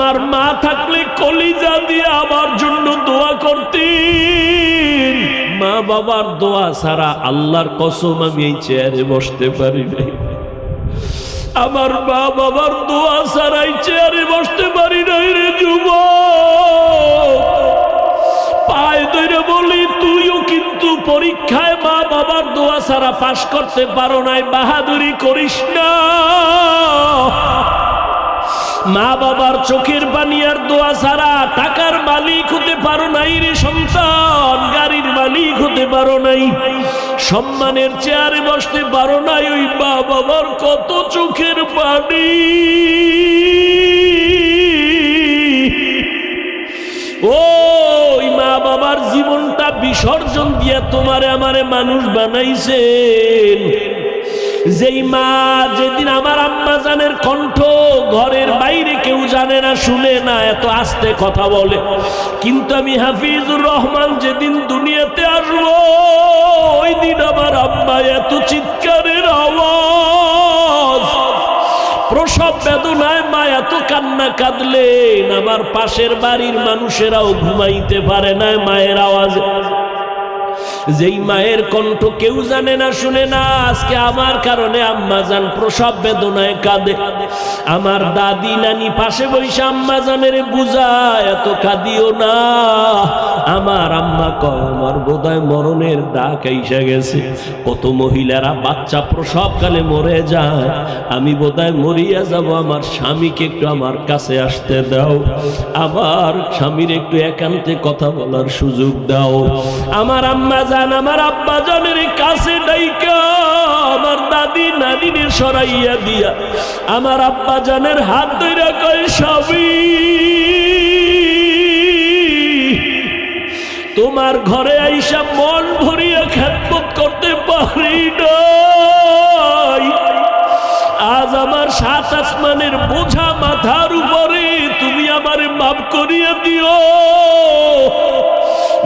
আমার মা থাকলে কলিজা দিয়ে আমার জন্য দোয়া করতেন। মা বাবার দোয়া ছাড়া আল্লাহর কসম আমি এই চেয়ারে বসতে পারি নাই। আমার মা বাবার দোয়া ছাড়াই চেয়ারে বসতে পারি নাই রে যুব পায়ে ধরে বলি, তুইও কিন্তু পরীক্ষায় মা বাবার দোয়া ছাড়া পাশ করতে পারো নাই, বাহাদুরি করিস না। মা বাবার চোখের পানি আর দোয়া ছাড়া টাকার মালিক হতে পারো নাই রে সন্তান, গাড়ির মালিক হতে পারো নাই। সম্মানের চেয়ারে বসতে পারো নাই ওই মা বাবার কত চোখের পানি। ওই মা বাবার জীবনটা বিসর্জন দিয়ে তোমারে আমারে মানুষ বানাইছেন। যেই মা যেদিন আমার আম্মা জানের কণ্ঠ ঘরের বাইরে কেউ জানে না, শুনে না, এত আস্তে কথা বলে। কিন্তু আমি হাফিজুর রহমান যেদিন দুনিয়াতে আসব, ওই দিন আমার আম্মা এত চিৎকারের আওয়াজ। প্রসব বেদনায় মা এত কান্না কাঁদলেন, আমার পাশের বাড়ির মানুষেরাও ঘুমাইতে পারে না মায়ের আওয়াজে। যেই মায়ের কণ্ঠ কেউ জানে না, শুনে না, আজকে আমার কারণে আম্মা জান প্রসব বেদনায় কাঁদে। আমার দাদি নানি পাশে বসে আম্মা জানের বুঝায় এত কাঁদিও না। আমার আম্মা কয়, আমার বোধহয় মরণের ডাক আইসা গেছে। কত মহিলারা বাচ্চা প্রসবকালে মরে যায়। আমি বোধহয় মরিয়া যাব, আমার স্বামীকে একটু আমার কাছে আসতে দাও। আমার স্বামীর একটু একান্তে কথা বলার সুযোগ দাও। আমার আম্মা জান আমার আব্বা জানের কাছে আমার দাদি নানিনে সরাইয়া দিয়া, আমার আব্বা জানের হাত ধরে কয়, স্বামী, তোমার ঘরে আইসা মন ভরিয়া খ্যাতমত করতে পারি আজ আমার সাত আসমানের বোঝা মাথার উপরে তুমি আমারে মাফ করিয়া দিও।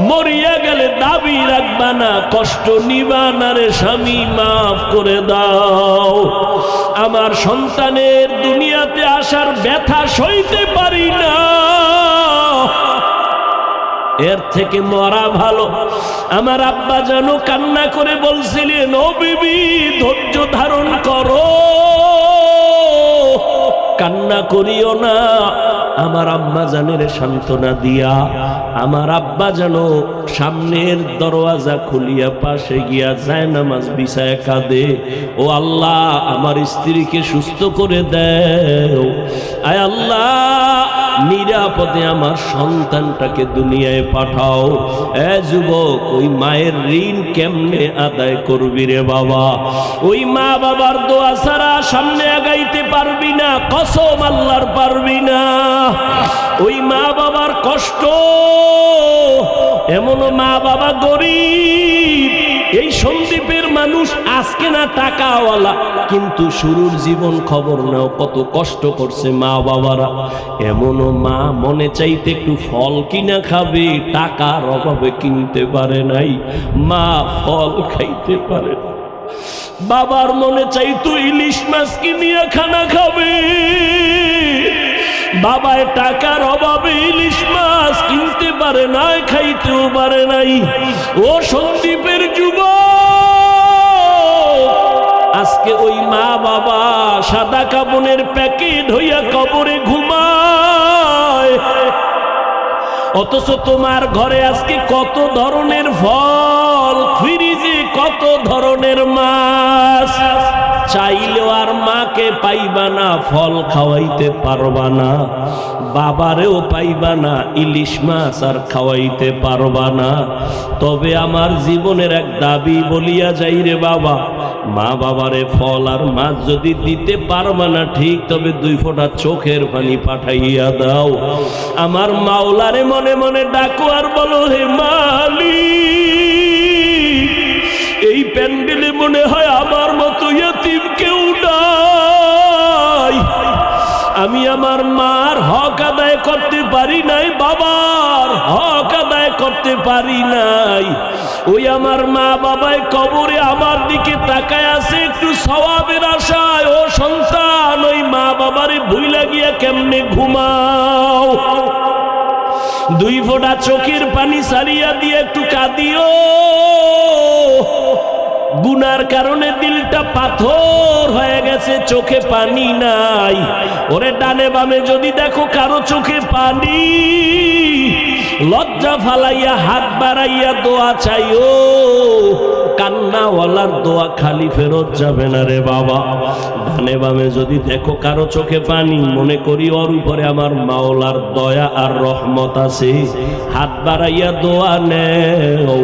মরিয়া গেলে দাবি রাখবা না, কষ্ট নিবা না রে স্বামী, মাফ করে দাও। আমার সন্তানের দুনিয়াতে আসার ব্যথা সইতে পারি না। এর থেকে মরা ভালো। আমার আব্বা যেন কান্না করে বলছিলেন, ও বিবি, ধৈর্য ধারণ করো। কান্না করিও না। আমার আম্মা জানের সান্ত্বনা দিয়া আমার আব্বা যেন সামনের দরওয়াজা খুলিয়া পাশে গিয়া যায় নামাজ বিছায় কাঁদে। ও আল্লাহ, আমার স্ত্রীকে সুস্থ করে দেও। আয় আল্লাহ, নিরাপদে আমার সন্তানটাকে দুনিয়ায় পাঠাও। এ যুবক, ওই মায়ের ঋণ কেমনে আদায় করবি রে বাবা? ওই মা বাবার দোয়া ছাড়া সামনে আগাইতে পারবি না, কসম আল্লাহর পারবি না। ওই মা বাবার কষ্ট এমনও মা বাবা গরিব। এই সন্দীপের মানুষ আজকে না টাকাওয়ালা। কিন্তু শুরুর জীবন খবর নাও, কত কষ্ট করছে মা বাবারা এমনও মা মনে চাইতে একটু ফল কিনা খাবে, টাকার অভাবে কিনতে পারে নাই। মা ফল খাইতে পারে। বাবার মনে চাইতো ইলিশ মাছ কিনিয়া খানা খাবে। বাবায় টাকার অভাবে ইলিশ মাছ কিনতে পারে নাই, খাইতেও পারে নাই। ও সন্দীপের যুব আজকে ওই মা বাবা সাদা কাপনের প্যাকেট হইয়া কবরে ঘুমায়। অথচ তোমার ঘরে আজকে কত ধরনের ফল, ফ্রিজে কত ধরনের মাছ? চাইলেও আর মাকে পাইবা না, ফল খাওয়াইতে পারবা না, বাবারেও পাইবা না, ইলিশ মাছ আর খাওয়াইতে পারবা না। তবে আমার জীবনের এক দাবি বলিয়া যাই রে বাবা, মা বাবারে ফল আর মাছ যদি দিতে পারবা না ঠিক, তবে দুই ফোঁটা চোখের পানি পাঠাইয়া দাও। আমার মাওলারে মনে মনে ডাকো আর বলো, হে মালিক প্যান্ডেলে মনে হয় আমার মতো ইয়তিম কেউ নাই। আমি আমার মার হক আদায় করতে পারি নাই, বাবার হক আদায় করতে পারি নাই। ওই আমার মা বাবায় কবরে আমার দিকে তাকায় আছে, একটু স্বভাবের আশায়, ও সন্তান, ওই মা বাবারে ভুই লাগিয়া কেমনে ঘুমাও? দুই ফোঁটা চোখের পানি সারিয়া দিয়ে একটু কাঁদিও। গুনার কারণে দিলটা পাথর হয়ে গেছে, চোখে পানি নাই। ওরে ডানে বামে যদি দেখো কারও চোখে পানি, লজ্জা ফালাইয়া, হাত বাড়াইয়া দোয়া চাই ও কান্নাওয়ালার দোয়া খালি ফেরত যাবে না রে বাবা। ডানে বামে যদি দেখো কারও চোখে পানি, মনে করি ওর উপরে আমার মাওলার দয়া আর রহমত আছে। হাত বাড়াইয়া দোয়া নেও,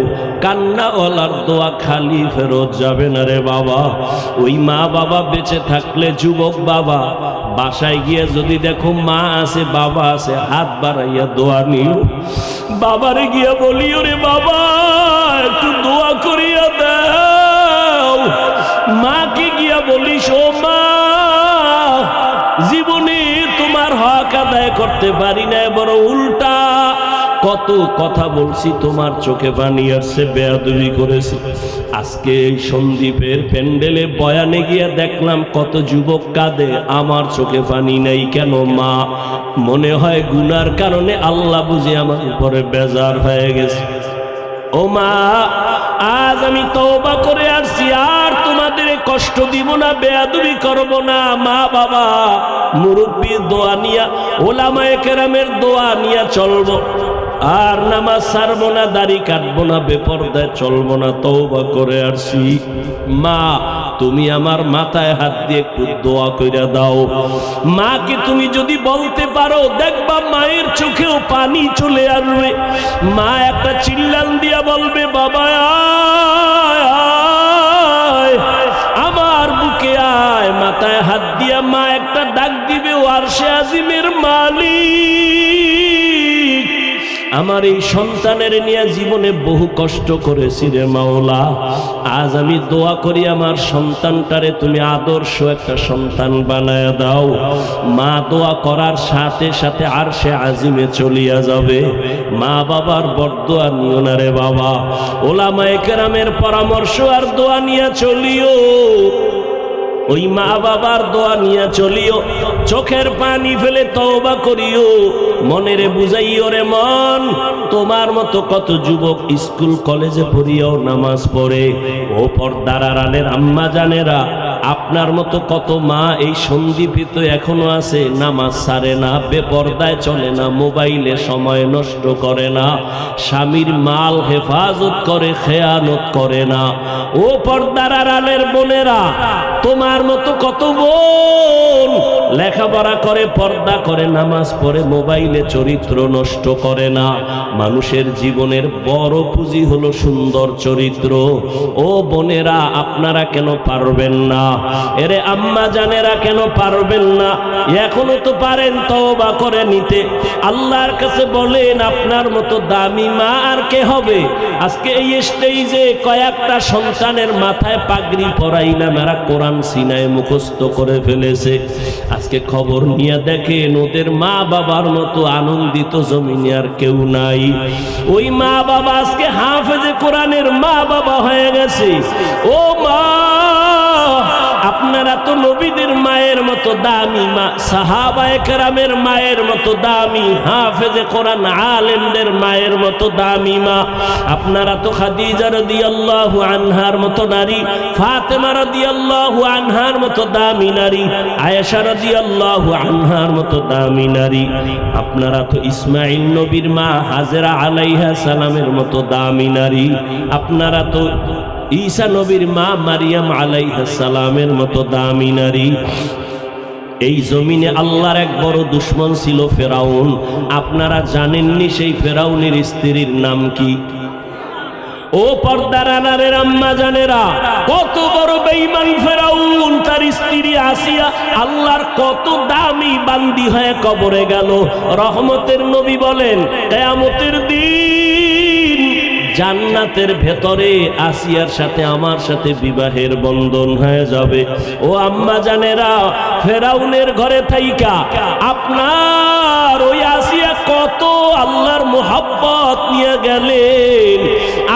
কান্নাওয়ালার দোয়া খালি ফেরত যাবে না রে বাবা। ওই মা বাবা বেঁচে থাকলে যুবক বাবা, বাসায় গিয়ে যদি দেখো মা আছে, বাবা আছে, হাত বাড়াইয়া দোয়া নিও। বাবারে গিয়া বলিও রে বাবা, একটু দোয়া করিয়া দাও। মাকে গিয়া বলিস ও করতে পারি না, বড় উল্টা। কত কথা বলছি, তোমার চোখে পানি আসছে বেয়াদুরি করেছি। আজকে এই সন্দীপের প্যান্ডেলে বয়ানে গিয়ে দেখলাম, কত যুবক কাঁদে, আমার চোখে পানি নেই কেন, মা? মনে হয় গুনার কারণে আল্লাহ বুঝে আমার উপরে বেজার হয়ে গেছে। ও মা, আজ আমি তওবা করে আসছি, আর তোমাদের কষ্ট দিব না, বেয়াদবি করব না। মা, বাবা মুরব্বীর দোয়া নিয়া, ওলামায়ে কেরামের দোয়া নিয়া চলবো। আর নামাজ ছাড়বো না, দাড়ি কাটবো না, বেপরদায় চলবো না, তওবা করে আসছি। মা, তুমি আমার মাথায় হাত দিয়ে একটু দোয়া কইরা দাও। মাকে তুমি যদি বলতে পারো, দেখবা মায়ের চোখেও পানি চলে আসবে। মা, একটা চিল্লান দিয়া বলবে, বাবা আমার বুকে আয়। মাথায় হাত দিয়া মা একটা ডাক দিবে, ও আর সে আজিমের মালিক। আমার এই সন্তানের নিয়ে জীবনে বহু কষ্ট করেছি রে মাওলা। আজ আমি দোয়া করি আমার সন্তানটারে তুমি আদর্শ একটা সন্তান বানায় দাও। মা দোয়া করার সাথে সাথে আর সে আজিমে চলিয়া যাবে। মা বাবার বরদোয়া নিও না রে বাবা। ওলামায়ে কেরামের পরামর্শ আর দোয়া নিয়ে চলিও। ওই মা বাবার দোয়া নিয়ে চলিও। চোখের পানি ফেলে তওবা করিও। মনেরে বুঝাইও রে মন, তোমার মতো কত যুবক স্কুল কলেজে পড়িয়াও নামাজ পড়ে। ও পর্দার আড়ালের আম্মা জানেরা আপনার মতো কত মা এই সন্দীপিত এখনও আছে? নামাজ সারে না, বেপর্দায় চলে না, মোবাইলে সময় নষ্ট করে না, স্বামীর মাল হেফাজত করে, খেয়ানত করে না। ও পর্দার আড়ালের বোনেরা, তোমার মতো কত বোন লেখাপড়া করে, পর্দা করে, নামাজ পড়ে, মোবাইলে চরিত্র নষ্ট করে না। মানুষের জীবনের বড় পুঁজি হলো সুন্দর চরিত্র। ও বোনেরা, আপনারা কেন পারবেন না? এরে আম্মা জানেরা কেন পারবেন না? এখনও তো পারেন তওবা করে নিতে। আল্লাহর কাছে বলেন, আপনার মতো দামি মা আর কে হবে? আজকে এই স্টেজে কয়েকটা সন্তানের মাথায় পাগড়ি পরাইলাম এরা কোরআন সিনায় মুখস্থ করে ফেলেছে। আজকে খবর নিয়ে দেখেন, ওদের মা বাবার মতো আনন্দিত জমিনে আর কেউ নাই। ওই মা বাবা আজকে হাফেজে কোরআনের মা বাবা হয়ে গেছে। ও মা আপনারা তো নবীদের মায়ের মতো দামি মা, সাহাবায়ে কেরামের মায়ের মতো দামি, হাফেজে কোরআন আলেমদের মায়ের মতো দামি মা। আপনারা তো খাদিজা রাদিয়াল্লাহু আনহার মতো নারী, ফাতেমা রাদিয়াল্লাহু আনহার মতো দামি নারী, আয়েশা রাদিয়াল্লাহু আনহার মতো দামি নারী। আপনারা তো ইসমাইল নবীর মা, হাজেরা আলাইহা সালামের মতো দামি নারী। আপনারা তো ঈসা নবীর মা, মারিয়াম আলাইহা সালামের মতো দামি নারী। এই জমিনে আল্লাহর এক বড় দুশ্মন ছিল ফেরাউন। আপনারা জানেননি সেই ফেরাউনের স্ত্রীর নাম কি? ও পর্দার আনারের আম্মা জানেরা, কত বড় বেঈমান ফেরাউন, তার স্ত্রী আসিয়া আল্লাহর কত দামি বান্দি হয়ে কবরে গেল। রহমতের নবী বলেন, কেয়ামতের দিন জান্নাতের ভেতরে আসিয়ার সাথে আমার সাথে বিবাহের বন্ধন হয়ে যাবে। ও আম্মা জানেরা, ফেরাউনের ঘরে থাইকা আপনার ওই আসিয়া কত আল্লাহর মোহাব্বত নিয়ে গেলেন।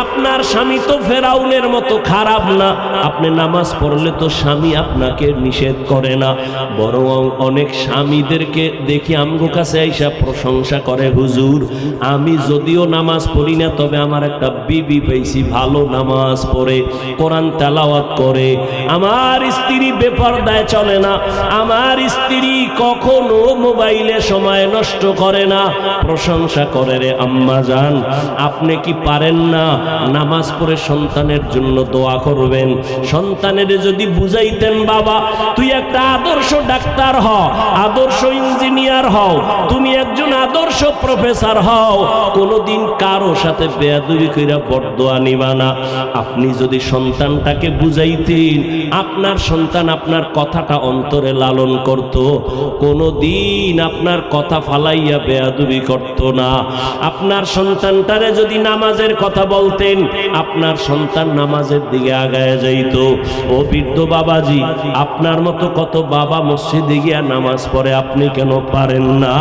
আপনার স্বামী তো ফেরাউনের মতো খারাপ না। আপনি নামাজ পড়লে তো স্বামী আপনাকে নিষেধ করে না। বরং অনেক স্বামীদেরকে দেখি আমগো কাছে আইসা প্রশংসা করে, হুজুর, আমি যদিও নামাজ পড়ি না, তবে আমার একটা বিবি পেয়েছি, ভালো নামাজ পড়ে, কোরআন তেলাওয়াত করে। আমার স্ত্রী বেপরদায় চলে না। আমার স্ত্রী কখনো মোবাইলে সময় নষ্ট করে না। প্রশংসা করে রে আম্মা যান আপনি কি পারেন না নামাজ পড়ে সন্তানের জন্য দোয়া করবেন? সন্তানের যদি বুঝাইতেন, বাবা, তুই একটা আদর্শ ডাক্তার হ, আদর্শ ইঞ্জিনিয়ার হও, তুমি একজন আদর্শ প্রফেসর হও। কোনোদিন কারও সাথে বেয়াদবি কইরা বরদোয়া নিবা না। আপনি যদি সন্তানটাকে বুঝাইতেন, আপনার সন্তান আপনার কথাটা অন্তরে লালন করত কোনো দিন আপনার কথা ফালাইয়া বেয়াদবি করত না। আপনার সন্তানটারে যদি নামাজের কথা বলতেন, আপনার সন্তান নামাজের দিকে আগায় যাইত। ও বৃদ্ধ বাবাজি, আপনার মতো কত বাবা মসজিদে গিয়া নামাজ পড়ে আপনি কেন পারেন না?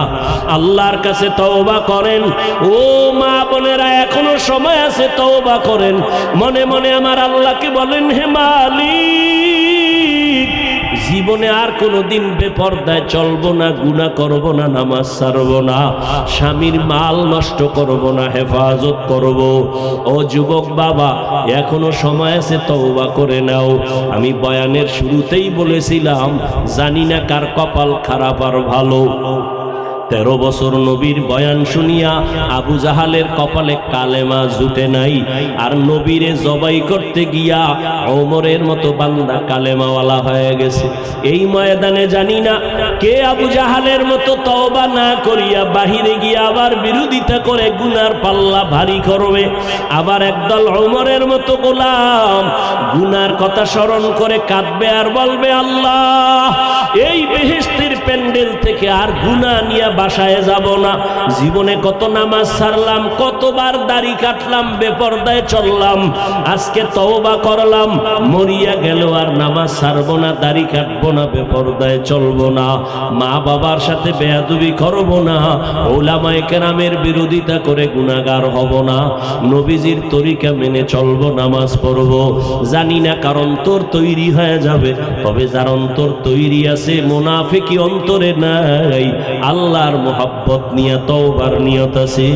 আল্লাহর কাছে তওবা করেন। ও মা বোনেরা, এখনও সময় আছে তওবা করেন। মনে মনে আমার আল্লাহকে বলেন, হে মালিক জীবনে আর কোনো দিন বেপর্দায় চলবো না গুণা করব না, নামাজ ছাড়ব না, স্বামীর মাল নষ্ট করব না, হেফাজত করব। ও যুবক বাবা, এখনও সময় আছে, তওবা করে নাও। আমি বয়ানের শুরুতেই বলেছিলাম, জানি না কার কপাল খারাপ আর ভালো। তেরো বছর নবীর বয়ান শুনিয়া আবু জাহালের কপালে কালেমা জুটে নাই। আর নবীরে জবাই করতে গিয়া ওমরের মতো বান্দা কালেমাওয়ালা হয়ে গেছে। এই ময়দানে জানি না কে আবু জাহালের মতো তওবা না করিয়া বাহিরে গিয়া আবার বিরোধিতা করে গুনার পাল্লা ভারী করবে। আবার একদল ওমরের মতো গোলাম গুনার কথা স্মরণ করে কাঁদবে আর বলবে, আল্লাহ, এই বেহেস্তির প্যান্ডেল থেকে আর গুনা নিয়ে বাসায় যাব না। জীবনে কত নামাজ ছাড়লাম, কতবার দাড়ি কাটলাম, বেপরদায় চললাম, আজকে তওবা করলাম, মরিয়া গেল আর নামাজ ছাড়বো না, দাড়ি কাটবো না, বেপরদায় চলবো না। মা বাবার সাথে বেয়াদুবি করব না, ওলামায় কেরামের বিরোধিতা করে গুনাগার হব না। নবীজির তরিকা মেনে চলবো, নামাজ পড়ব। জানি না কারণ তোর তৈরি হয়ে যাবে, তবে যার অন্তর তৈরি আছে মোনাফিকি অন্তরে নাই। আল্লাহর মোহাব্বত নিয়ে, তওবার নিয়ত আছে।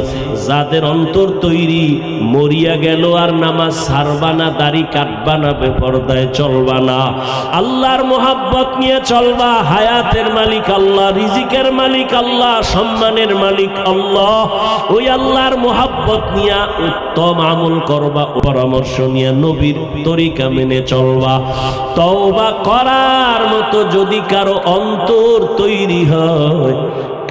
যাদের অন্তর তৈরি, মরিয়া গেল আর নামাজ ছাড়বা না, দাড়ি কাটবা না, বেপরদায় চলবা না। আল্লাহর মোহাব্বত নিয়ে চলবা, হায়াতের মালিক আল্লাহ, রিজিকের মালিক আল্লাহ, সম্মানের মালিক আল্লাহ। ওই আল্লাহর মোহাব্বত নিয়ে উত্তম আমল করবা, পরামর্শ নিয়ে নবীর তরিকা মেনে চলবা। তওবা করার মতো যদি কারও অন্তর তৈরি হয়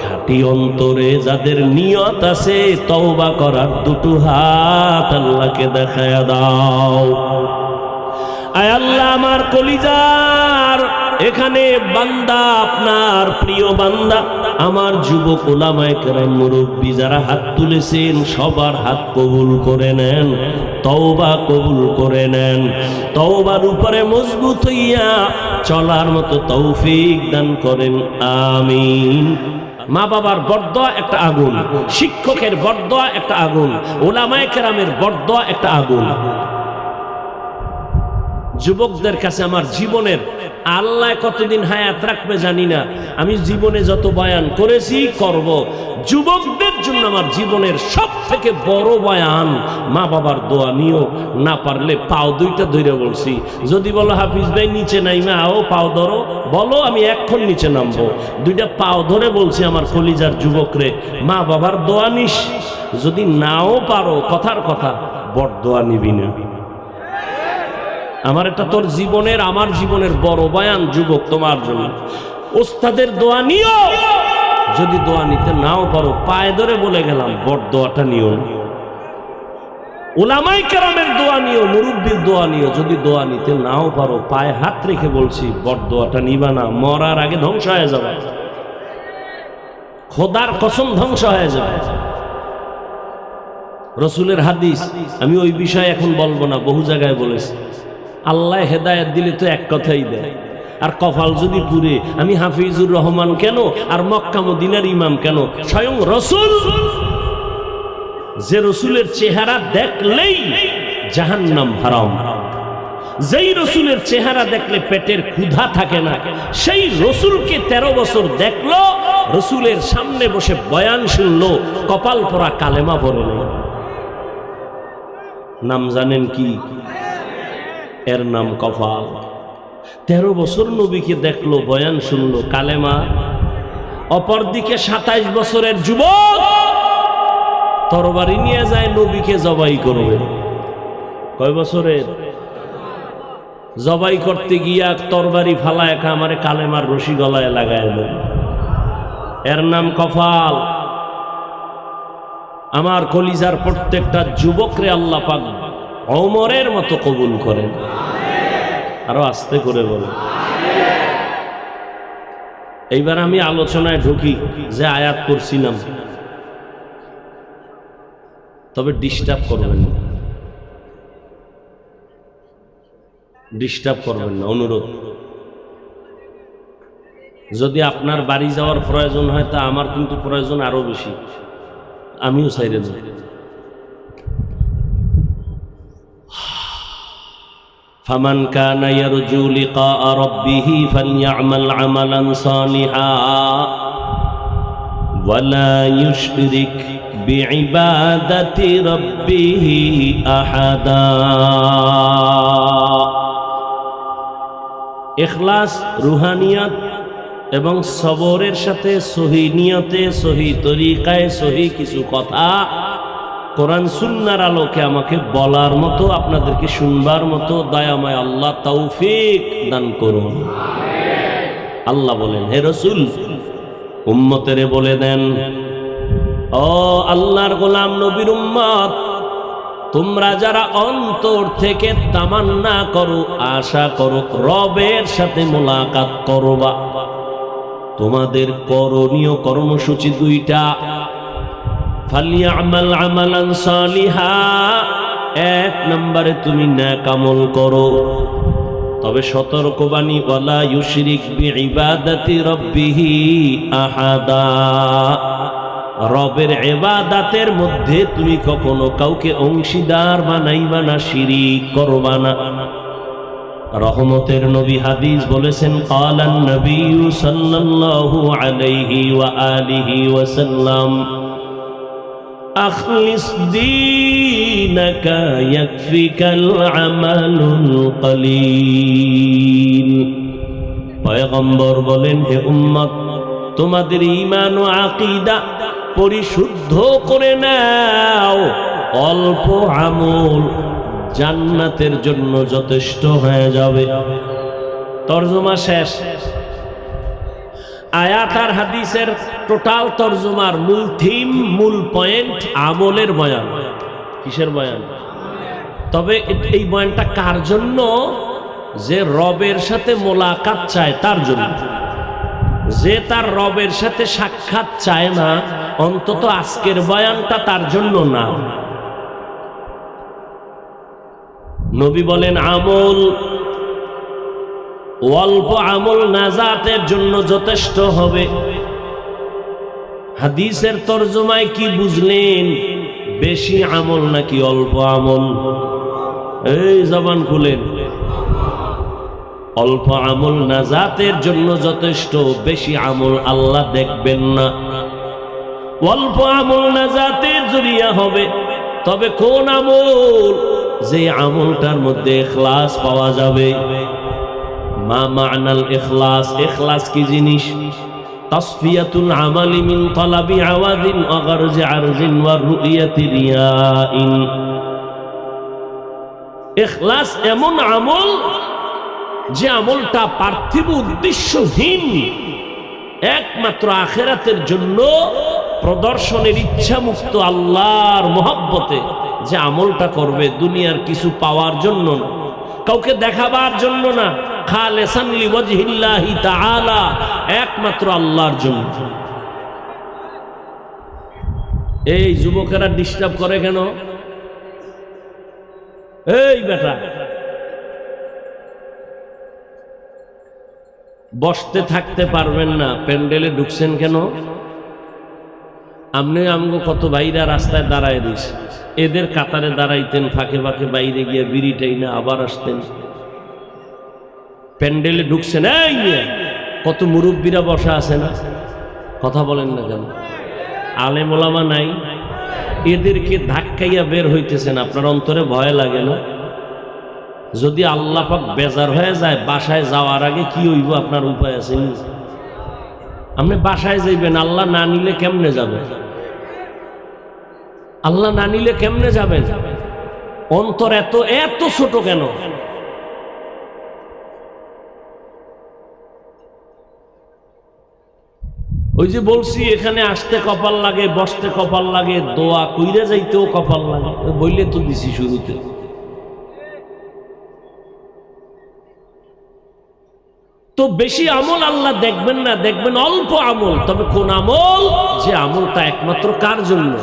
খাটি অন্তরে যাদের নিয়ত আছে, তওবা করার দুটো হাত আল্লাহকে দেখায় দাও। আয় আল্লাহ আমার কলিজার, এখানে বান্দা আপনার প্রিয় বান্দা, আমার যুবক ওলামায় কেরাম মুরব্বী যারা হাত তুলেছেন, সবার হাত কবুল করে নেন, তওবা কবুল করে নেন। তওবার উপরে মজবুত হইয়া চলার মতো তৌফিক দান করেন, আমিন। মা বাবার বরদোয়া একটা আগুন শিক্ষকের বরদোয়া একটা আগুন ওলামায় কেরামের বরদোয়া একটা আগুন। যুবকদের কাছে আমার জীবনের আল্লাহ কতদিন হায়াত রাখবে জানি না। আমি জীবনে যত বয়ান করেছি, করব। যুবকদের জন্য আমার জীবনের সব থেকে বড় বয়ান মা বাবার দোয়া নিও, না পারলে পাও দুইটা ধরে বলছি। যদি বলো, হাফিজ ভাই, নিচে নাই মা ও পাও ধরো। বলো, আমি এক্ষণ নিচে নামবো। দুইটা পাও ধরে বলছি আমার কলিজার যুবকরে মা বাবার দোয়া নিস। যদি নাও পারো, কথার কথা বড় দোয়া নিবি না। আমার এটা তোর জীবনের, আমার জীবনের বড় বয়ান যুবক তোমার জন্য। ওস্তাদের দোয়া নিও। যদি দোয়া নিতে নাও পারো, পায়ে ধরে বলে গেলাম বড় দোয়াটা নিও। ওলামাই কেরামের দোয়া নিও, মুরব্বীর দোয়া নিও। যদি দোয়া নিতে নাও পারো, পায়ে হাত রেখে বলছি বড় দোয়াটা নিবা না, মরার আগে ধ্বংস হয়ে যাবে। খোদার কসম ধ্বংস হয়ে যাবে। রসুলের হাদিস, আমি ওই বিষয়ে এখন বলব না, বহু জায়গায় বলেছি। আল্লাহ হেদায়ত দিলে তো এক কথাই দেয়। আর কপাল যদি পুরে আমি হাফিজুর রহমান কেন? আর মক্কা মদিনার ইমাম কেন? স্বয়ং রসুল। যে রসুলের চেহারা দেখলেই জাহান্নাম হারাম। যেই রসুলের চেহারা দেখলে পেটের ক্ষুধা থাকে না, সেই রসুলকে তেরো বছর দেখল, রসুলের সামনে বসে বয়ান শুনলো, কপাল পরা কালেমা পড়ে নাম জানেন কি? এর নাম কফাল তেরো বছর নবীকে দেখল, বয়ান শুনলো, কালেমা। অপরদিকে সাতাইশ বছরের যুবক তরবারি নিয়ে যায়, নবীকে জবাই করবে। কয় বছরের? জবাই করতে গিয়া তরবারি ফালা একা আমারে কালেমার রশি গলায় লাগায় দেন এর নাম কফাল। আমার কলিজার প্রত্যেকটা যুবকরে আল্লাহ পাক অমরের মতো কবুল করেন। আরও আস্তে করে বলেন। এইবার আমি আলোচনায় ঢুকি যে আয়াত করছিলাম তবে ডিস্টার্ব করবেন না। ডিস্টার্ব করবেন না, অনুরোধ। যদি আপনার বাড়ি যাওয়ার প্রয়োজন হয়, তা আমার কিন্তু প্রয়োজন আরও বেশি। আমিও চাইরে দেব فمن كان يرجو لقاء ربه فليعمل عملا صالحا ولا يشرك بعبادة ربه أحدا ইখলাস রুহানিয়াত এবং সবরের সাথে সহি নিয়তে সহি তরিকায় সহি কিছু কথা কোরআন সুন্নার আলোকে আমাকে বলার মতো, আপনাদেরকে শুনবার মতো দয়াময় আল্লাহ তৌফিক দান করুন। আল্লাহ বলেন, হে রসুল, উম্মতেরে বলে দেন, ও আল্লাহর গোলাম নবীর উম্মত, তোমরা যারা অন্তর থেকে তামান্না করো, আশা করো, রবের সাথে মোলাকাত করবা। তোমাদের করণীয় কর্মসূচি দুইটা। ফালিয়ামাল আমালান সালিহা, এক নম্বরে তুমি ন্যাক আমল করো। তবে সতর্কবাণী ওয়ালা ইউশরিক বিইবাদাতি রাব্বিহি আহাদা। রবের এবাদাতের মধ্যে তুমি কখনো কাউকে অংশীদার বানাইবা না, শিরিক করবা না। রহমতের নবী হাদিস বলেছেন, কালান নবী সাল্লাল্লাহু আলাইহি ওয়া আলিহি ওয়াসাল্লাম। أخلص دينك يكفيك العمل القليل পয়গম্বর বলেন হে উম্মত তোমাদের ঈমান ও আকীদা পরিশুদ্ধ করে নাও অল্প আমল জান্নাতের জন্য যথেষ্ট হয়ে যাবে তর্জমা শেষ আয়াত আর হাদিসের টোটাল তর্জমার মূল থিম, মূল পয়েন্ট আমলের বয়ান। কিসের বয়ান? তবে এই বয়ানটা কার জন্য? যে রবের সাথে মোলাকাত চায় তার জন্য। যে তার রবের সাথে সাক্ষাৎ চায় না, অন্তত আজকের বয়ানটা তার জন্য না। নবী বলেন, আমল অল্প আমল নাজাতের জন্য যথেষ্ট হবে। হাদিসের তর্জমায় কি বুঝলেন? বেশি আমল নাকি অল্প আমল? এই জবান খুলেন। অল্প আমল নাজাতের জন্য যথেষ্ট, বেশি আমল আল্লাহ দেখবেন না। অল্প আমল নাজাতের জরিয়া হবে। তবে কোন আমল? যে আমলটার মধ্যে এখলাস পাওয়া যাবে। মা মা'নাল কি জিনিস? মিন এমন আমল যে আমলটা পার্থিব উদ্দেশ্যহীন। একমাত্র আখেরাতের জন্য প্রদর্শনের ইচ্ছা মুক্ত আল্লাহর মোহাব্বতে যে আমলটা করবে দুনিয়ার কিছু পাওয়ার জন্য না। কাউকে দেখাবার জন্য না। একমাত্র আল্লাহর জন্য। এই যুবকেরা ডিস্টার্ব করে কেন? এই বেটা। বসতে থাকতে পারবেন না, প্যান্ডেলে ঢুকছেন কেন? আপনি আমগো কত ভাইরা রাস্তায় দাঁড়ায় রয়েছে। এদের কাতারে দাঁড়াইতেন, ফাঁকে ফাঁকে বাইরে গিয়ে বিড়িটাই না আবার আসতেন। প্যান্ডেলে ঢুকছে মেয়ে, কত মুরব্বীরা বসা আছে না? কথা বলেন না কেন? আলেম ওলামা নাই। এদেরকে ধাক্কাইয়া বের হইতেছেন আপনার অন্তরে ভয় লাগে না? যদি আল্লাহ পাক বেজার হয়ে যায় বাসায় যাওয়ার আগে কি হইব? আপনার উপায় আছে নি? আপনি বাসায় যাইবেন আল্লাহ না নিলে কেমনে যাবেন আল্লাহ না নিলে কেমনে যাবেন? অন্তর এত এত ছোট কেন? ওই যে বলছি, এখানে আসতে কপাল লাগে, বসতে কপাল লাগে, দোয়া কইরে যাইতেও কপাল লাগে। বললে তো দিছি শুরুতে। তো বেশি আমল আল্লাহ দেখবেন না, দেখবেন অল্প আমল। তবে কোন আমল? যে আমলটা একমাত্র কার জন্য?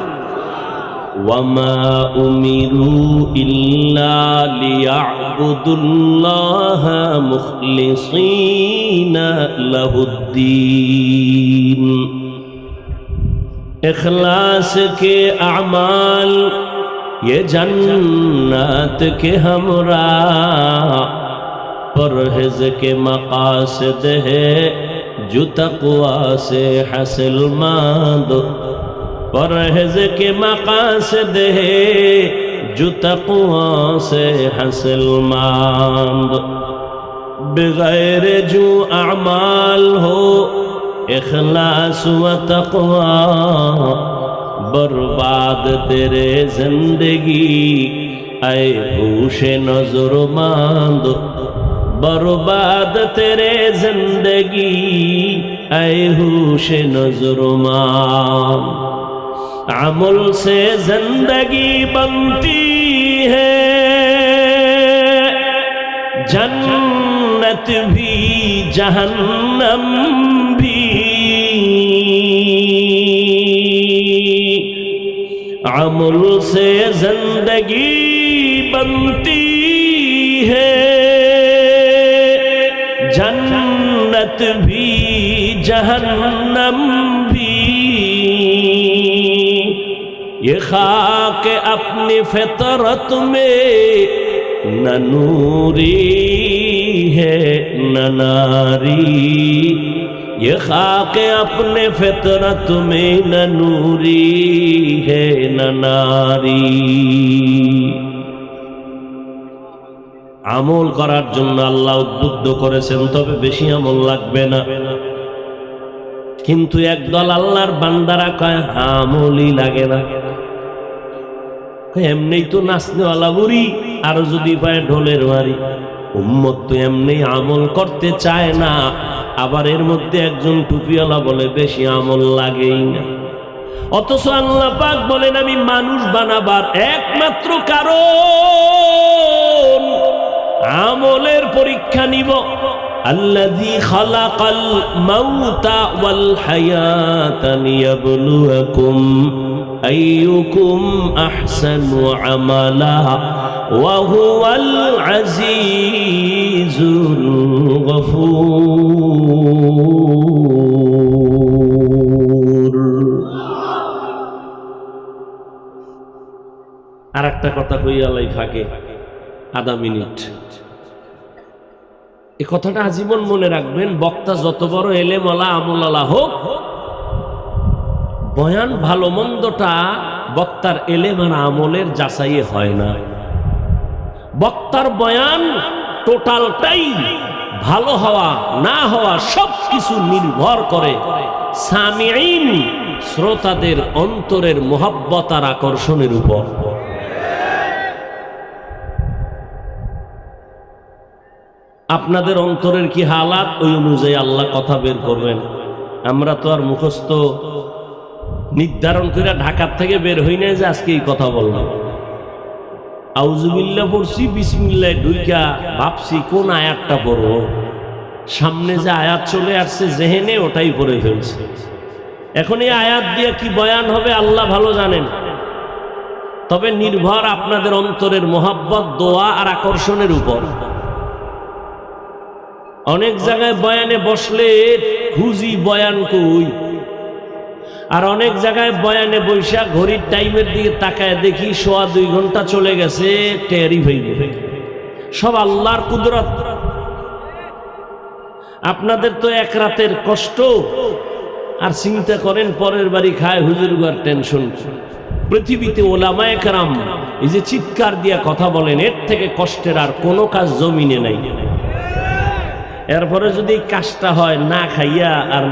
وما أمروا إلا ليعبدوا الله مخلصين له الدين اخلاص کے اعمال یہ جنت کے ہمراہ پرہز کے مقاصد ہے جو تقوا سے حاصل مند پرہز کے مقاصد ہے جو تقوا سے حاصل ماند بغیر جو اعمال ہو اخلاص و تقوا برباد تیرے زندگی اے ہوش نظر ماند برباد تیرے زندگی اے ہوش نظر ماند अमल से ज़िंदगी बनती है। जन्नत भी, जहन्नम भी। अमल से ज़िंदगी बनती है। जन्नत भी, जहन्नम भी। খাকে আপনি ফেতর তুমে ননুরি হে এ খাকে আপনি ফেতর তুমে ননুরি হনারি আমল করার জন্য আল্লাহ উদ্বুদ্ধ করেছেন, তবে বেশি আমল লাগবে না। কিন্তু একদল আল্লাহর বান্দারা কয়, আমলই লাগে না। এমনি তো নাচনেওয়ালা বুড়ি আর যদি পায় ঢোলের মারি উম্মত তো এমনি আমল করতে চায় না আবার এর মধ্যে একজন টুপিওয়ালা বলে বেশি আমল লাগেই না অথচ আল্লাহ পাক বলেন আমি মানুষ বানাবার একমাত্র কারণ আমলের পরীক্ষা নিব الذي خلق الموت والحياة ليبلوكم أيكم أحسن عملا وهو العزيز الغفور আর একটা কথা কইয়ালাই ফাঁকে আধা মিনিট এই কথাটা আজীবন মনে রাখবেন বক্তা যত বড় এলেমলা আমলালা হোক বয়ান ভালো মন্দটা বক্তার এলেম আর আমলের যাচাইয়ে হয় না। বক্তার বয়ান টোটালটাই ভালো হওয়া, না হওয়া সব কিছু নির্ভর করে শ্রোতাদের অন্তরের মোহাব্বত আর আকর্ষণের উপর। আপনাদের অন্তরের কি হালাত? ওই অনুযায়ী আল্লাহ কথা বের করবেন। আমরা তো আর মুখস্থ নির্ধারণ করে ঢাকার থেকে বের হই না যে আজকে এই কথা বললাম। আউজুবিল্লা পড়ছি বিসমিল্লায় ঢুইকা ভাবছি, কোন আয়াতটা পড়ব? সামনে যে আয়াত চলে আসছে, জেহেনে ওটাই পড়ে ফেলছে। এখন এই আয়াত দিয়ে কি বয়ান হবে, আল্লাহ ভালো জানেন। তবে নির্ভর আপনাদের অন্তরের মোহাব্বত, দোয়া আর আকর্ষণের উপর। অনেক জায়গায় বয়ানে বসলে, খুঁজি বয়ান কই? আর অনেক জায়গায় বয়ানে বৈশা ঘড়ির টাইমের দিকে তাকায় দেখি সোয়া দুই ঘণ্টা চলে গেছে টেয়ারি হইবে সব আল্লাহর কুদরত। আপনাদের তো এক রাতের কষ্ট। আর চিন্তা করেন, পরের বাড়ি খায় হুজুর গার টেনশন। পৃথিবীতে ওলামায় কারাম এই যে চিৎকার দিয়া কথা বলেন, এর থেকে কষ্টের আর কোনো কাজ জমিনে নাই। এরপরে যদি কাজটা হয়, না খাইয়া আর